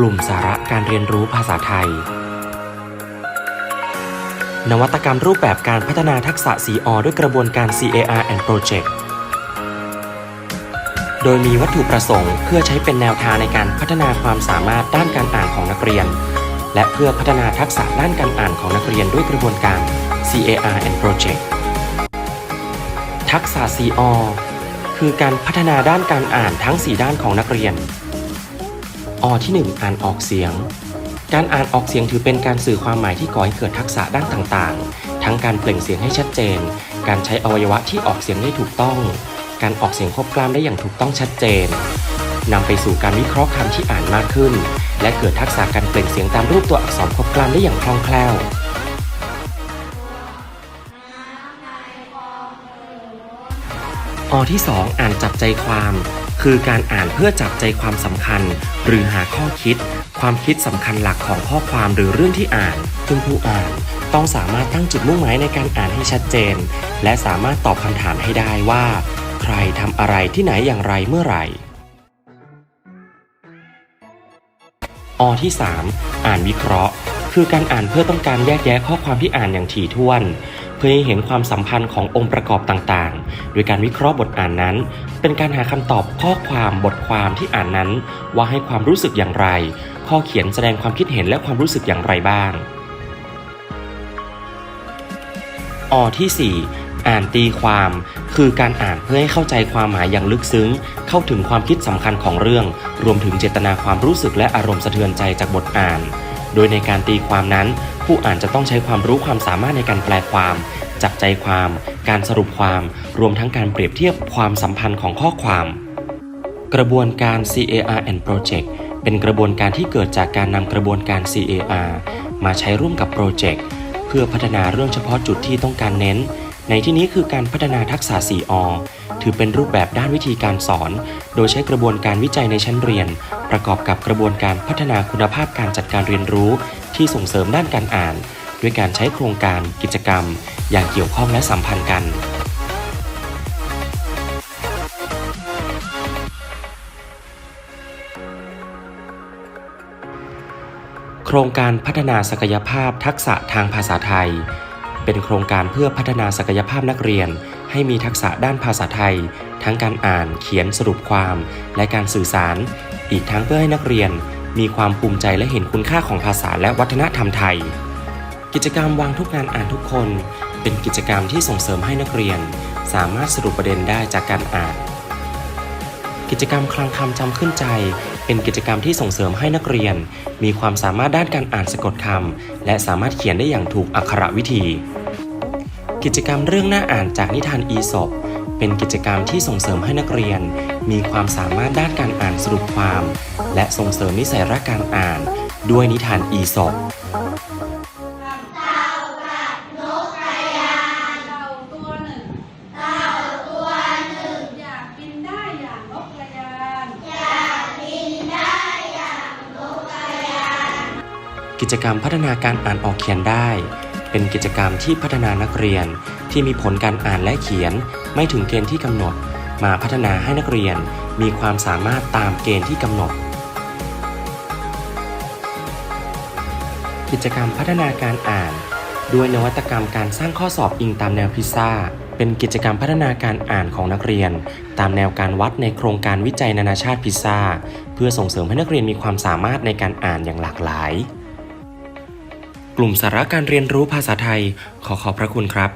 กลุ่มสาระการเรียนรู้ภาษาไทย นวัตกรรมรูปแบบการพัฒนาทักษะ CR ด้วยกระบวนการ CAR and Project โดยมีวัตถุประสงค์เพื่อใช้เป็นแนวทางในการพัฒนาความสามารถด้านการอ่านของนักเรียน และเพื่อพัฒนาทักษะด้านการอ่านของนักเรียนด้วยกระบวนการ CAR and Project ทักษะ CR คือการพัฒนาด้านการอ่านทั้ง 4 ด้านของนักเรียน อที่ 1 อ่านออกเสียง การอ่านออกเสียงถือเป็นการสื่อความหมายที่ก่อให้เกิดทักษะด้านต่างๆ ทั้งการเปล่งเสียงให้ชัดเจน การใช้อวัยวะที่ออกเสียงได้ถูกต้อง การออกเสียงควบกล้ามได้อย่างถูกต้องชัดเจนนำไปสู่การวิเคราะห์คำที่อ่านมากขึ้น และเกิดทักษะการเปล่งเสียงตามรูปตัวอักษรควบกล้ามได้อย่างคล่องแคล่วอที่ 2 อ่านจับใจความ คือการอ่านเพื่อจับใจความสำคัญ หรือหาข้อคิด ความคิดสำคัญหลักของข้อความหรือเรื่องที่อ่านซึ่งผู้อ่านต้องสามารถตั้งจุดมุ่งหมายในการอ่านให้ชัดเจน และสามารถตอบคำถามให้ได้ว่า ใครทำอะไรที่ไหนอย่างไรเมื่อไหร่อที่ 3 อ่านวิเคราะห์ คือการอ่านเพื่อต้องการแยกแยะข้อความที่อ่านอย่างถี่ถ้วน เพื่อให้เห็นความสัมพันธ์ขององค์ประกอบต่างๆ โดยการวิเคราะห์บทอ่านนั้น เป็นการหาคำตอบข้อความบทความที่อ่านนั้น ว่าให้ความรู้สึกอย่างไร ข้อเขียนแสดงความคิดเห็นและความรู้สึกอย่างไรบ้าง อที่4อ่านตีความคือการอ่านเพื่อให้เข้าใจความหมายอย่างลึกซึ้ง เข้าถึงความคิดสำคัญของเรื่อง รวมถึงเจตนาความรู้สึกและอารมณ์สะเทือนใจจากบทอ่าน โดยในการตีความนั้น ผู้อ่านจะต้องใช้ความรู้ความสามารถในการแปลความ จับใจความ การสรุปความ รวมทั้งการเปรียบเทียบความสัมพันธ์ของข้อความ กระบวนการ CAR and Project เป็นกระบวนการที่เกิดจากการนำกระบวนการ CAR มาใช้ร่วมกับโปรเจกต์เพื่อพัฒนาเรื่องเฉพาะจุดที่ต้องการเน้น ในที่นี้คือการพัฒนาทักษะ 4 อ ถือเป็นรูปแบบด้านวิธีการสอน โดยใช้กระบวนการวิจัยในชั้นเรียน ประกอบกับกระบวนการพัฒนาคุณภาพการจัดการเรียนรู้ที่ส่งเสริมด้านการอ่าน ด้วยการใช้โครงการกิจกรรม อย่างเกี่ยวข้องและสัมพันธ์กัน โครงการพัฒนาศักยภาพทักษะทางภาษาไทย เป็นโครงการเพื่อพัฒนาศักยภาพนักเรียน ให้มีทักษะด้านภาษาไทย ทั้งการอ่านเขียนสรุปความ และการสื่อสาร อีกทั้งเพื่อให้นักเรียนมีความภูมิใจและเห็นคุณค่าของภาษาและวัฒนธรรมไทย กิจกรรมวางทุกงานอ่านทุกคน เป็นกิจกรรมที่ส่งเสริมให้นักเรียน สามารถสรุปประเด็นได้จากการอ่าน กิจกรรมคลังคำจำขึ้นใจ เป็นกิจกรรมที่ส่งเสริมให้นักเรียน มีความสามารถด้านการอ่านสะกดคำและสามารถเขียนได้อย่างถูกอักขระวิธี กิจกรรมเรื่องหน่าอ่านจากนิทานอีสป เป็นกิจกรรมที่ส่งเสริมให้นักเรียน มีความสามารถด้านการอ่านสรุปความ และส่งเสริมนิสัยรักการอ่าน ด้วยนิทานอีสอยากบินได้อย่างนกกระยานอยากบินได้อย่างนกกระยานกิจกรรมพัฒนาการอ่านออกเขียนได้ เป็นกิจกรรมที่พัฒนานักเรียนที่มีผลการอ่านและเขียน ไม่ถึงเกณฑ์ที่กำหนด มาพัฒนาให้นักเรียนมีความสามารถตามเกณฑ์ที่กำหนด กิจกรรมพัฒนาการอ่าน ด้วยนวัตกรรมการสร้างข้อสอบอิงตามแนวพิซซ่าเป็นกิจกรรมพัฒนาการอ่านของนักเรียน ตามแนวการวัดในโครงการวิจัยนานาชาติพิซซ่า เพื่อส่งเสริมให้นักเรียนมีความสามารถในการอ่านอย่างหลากหลาย กลุ่มสาระการเรียนรู้ภาษาไทย ขอขอบพระคุณครับ